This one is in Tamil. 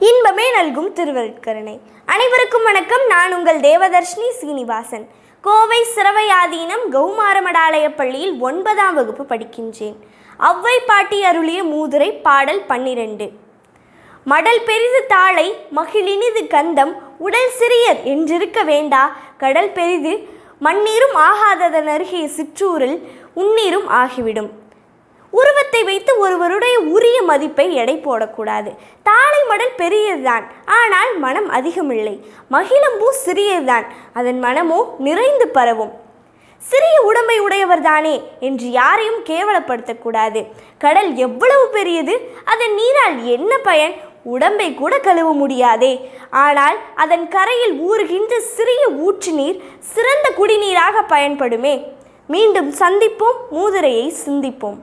இன்பமே நல்கும் திருவருட்கருணை. அனைவருக்கும் வணக்கம். நான் உங்கள் தேவதர்ஷினி சீனிவாசன். கோவை சிறவையாதீனம் கௌமாரமடாலய பள்ளியில் ஒன்பதாம் வகுப்பு படிக்கின்றேன். அவ்வை பாட்டி அருளிய மூதுரை பாடல் பன்னிரண்டு. மடல் பெரிது தாளை மகிழினிது கந்தம் உடல் சிறியர் என்றிருக்க வேண்டா. கடல் பெரிது மண்ணீரும் ஆகாததன் அருகே சிற்றூரில் உன்னீரும் ஆகிவிடும். உருவத்தை வைத்து ஒருவருடைய உரிய மதிப்பை எடை போடக்கூடாது. தாளை மடல் பெரியதுதான் ஆனால் மனம் அதிகமில்லை. மகிழம்பூ சிறியதுதான் அதன் மனமோ நிறைந்து பரவும். சிறிய உடம்பை உடையவர்தானே என்று யாரையும் கேவலப்படுத்தக்கூடாது கடல் எவ்வளவு பெரியது அதன் நீரால் என்ன பயன்? உடம்பை கூட கழுவ முடியாதே. ஆனால் அதன் கரையில் ஊறுகின்ற சிறிய ஊற்று நீர் சிறந்த குடிநீராக பயன்படுமே. மீண்டும் சந்திப்போம் மூதுரையை சிந்திப்போம்.